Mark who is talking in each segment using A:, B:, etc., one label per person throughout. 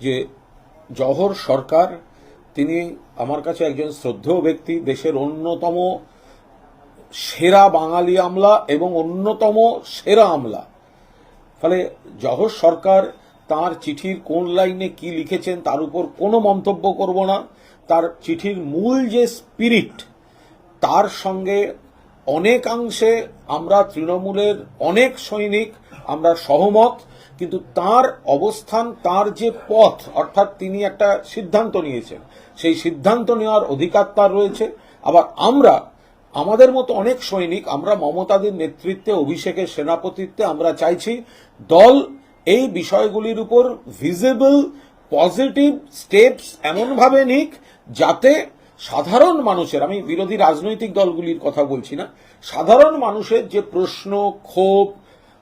A: যে জহর সরকার, তিনি আমার কাছে একজন শ্রদ্ধেয় ব্যক্তি, দেশের অন্যতম সেরা বাঙালি আমলা এবং অন্যতম সেরা আমলা। ফলে জহর সরকার তার চিঠির কোন লাইনে কি লিখেছেন তার উপর কোনো মন্তব্য করব না। তার চিঠির মূল যে স্পিরিট, তার সঙ্গে অনেকাংশে আমরা তৃণমূলের অনেক সৈনিক, আমরা সহমত। কিন্তু তার অবস্থান, তার যে পথ, অর্থাৎ তিনি একটা সিদ্ধান্ত নিয়েছেন, সেই সিদ্ধান্ত নেওয়ার অধিকার তার রয়েছে। আবার আমরা, আমাদের মতো অনেক সৈনিক, আমরা মমতাদের নেতৃত্বে, অভিষেকের সেনাপতিত্বে আমরা চাইছি, দল এই বিষয়গুলির উপর ভিজিবল পজিটিভ স্টেপস এমনভাবে নিক, যাতে সাধারণ মানুষের, আমি বিরোধী রাজনৈতিক দলগুলির কথা বলছি না, সাধারণ মানুষের যে প্রশ্ন, ক্ষোভ,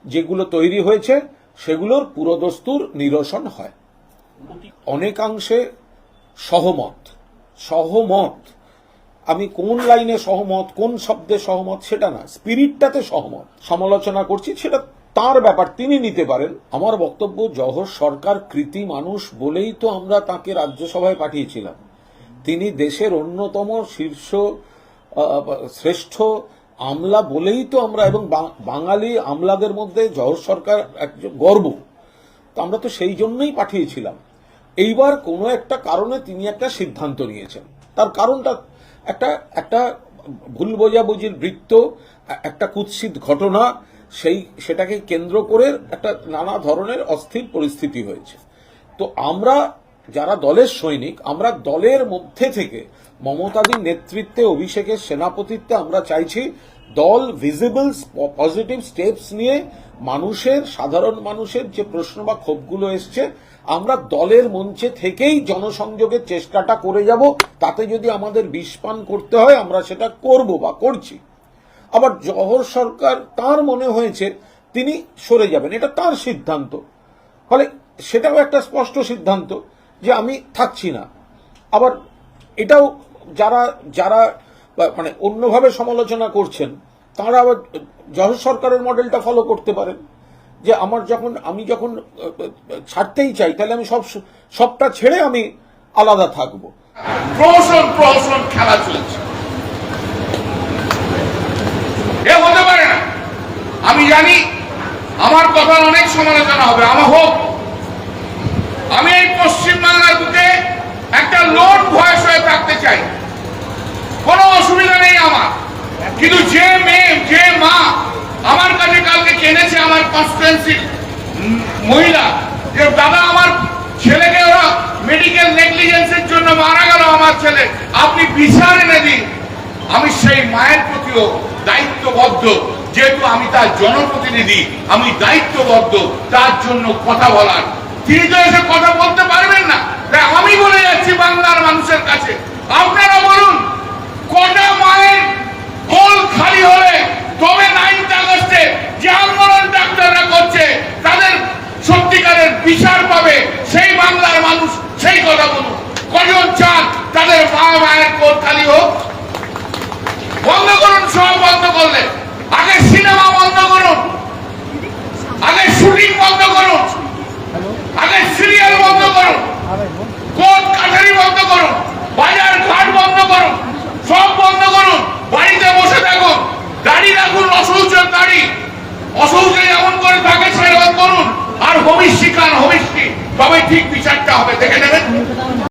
A: যেগুলো তৈরি হয়েছে সেগুলোর পুরোদস্তুর নিরসন হয়। অনেকাংশে সহমত। সহমত। আমি কোন লাইনে সহমত, কোন শব্দে সহমত সেটা না, স্পিরিটটাতে সহমত। সমালোচনা করছি, সেটা তার ব্যাপার, তিনি নিতে পারেন। আমার বক্তব্য, জহর সরকার কৃতি মানুষ বলেই তো আমরা তাকে রাজ্যসভায় পাঠিয়েছিলাম। তিনি দেশের অন্যতম শীর্ষ শ্রেষ্ঠ আমলা বলেই তো আমরা এবং বাঙালি আমলাদের মধ্যে জহর সরকার একজন গর্ব। তো আমরা তো সেই জন্যই পাঠিয়েছিলাম। এইবার কোনো একটা কারণে তিনি একটা সিদ্ধান্ত নিয়েছেন। তার কারণটা একটা একটা ভুল বোঝাবুঝির বৃত্ত একটা কুৎসিত ঘটনা, সেই, সেটাকে কেন্দ্র করে একটা নানা ধরনের অস্থির পরিস্থিতি হয়েছে। তো আমরা যারা দলের সৈনিক, আমরা দলের মধ্যে থেকে মমতাদির নেতৃত্বে, অভিষেকের সেনাপতিত্বে আমরা চাইছি দল ভিজিবল পজিটিভ স্টেপস নিয়ে মানুষের, সাধারণ মানুষের যে প্রশ্ন বা ক্ষোভগুলো এসছে, আমরা দলের মঞ্চে থেকেই জনসংযোগের চেষ্টাটা করে যাব। তাতে যদি আমাদের বিষপান করতে হয়, আমরা সেটা করব বা করছি। আবার জহর সরকার তার মনে হয়েছে, তিনি সরে যাবেন। এটা তার সিদ্ধান্ত। ফলে সেটাও একটা স্পষ্ট সিদ্ধান্ত। যে আমি থাকছি না। আবার এটাও যারা যারা মানে অন্যভাবে সমালোচনা করছেন, তারা আবার জহর সরকারের মডেলটা ফলো করতে পারেন। যে আমার যখন, আমি যখন ছাড়তেই চাই, তাহলে আমি সব, সবটা ছেড়ে আমি আলাদা থাকব।
B: প্রহসন প্রহসন খেলা চলছে। হতে পারে না। আমি জানি আমার কথার অনেক সমালোচনা হবে, আমার হোক। আমি এই পশ্চিম বাংলার বুকে একটা লোন ভয়েস হয়ে থাকতে চাই। কোনো অসুবিধা নেই আমার। কিন্তু যে মেয়ে, যে মা আমার কাছে কালকে কেনেছে আমার কনস্টিটুয়েন্সির মহিলা, যে দাদা আমার ছেলেকে ওরা মেডিকেল নেগলিজেন্সের জন্য মারা গেল আমার ছেলে, আপনি বিচার এনে দিন। আমি সেই মায়ের প্রতিও দায়িত্ববদ্ধ। যেহেতু আমি তার জনপ্রতিনিধি, আমি দায়িত্ববদ্ধ। তার জন্য কথা বলার তিনি তো এসে কথা বলতে পারবেন না। আমি বলে যাচ্ছি বাংলার মানুষের কাছে। আপনারা তবে ঠিক বিচারটা হবে দেখে নেবেন।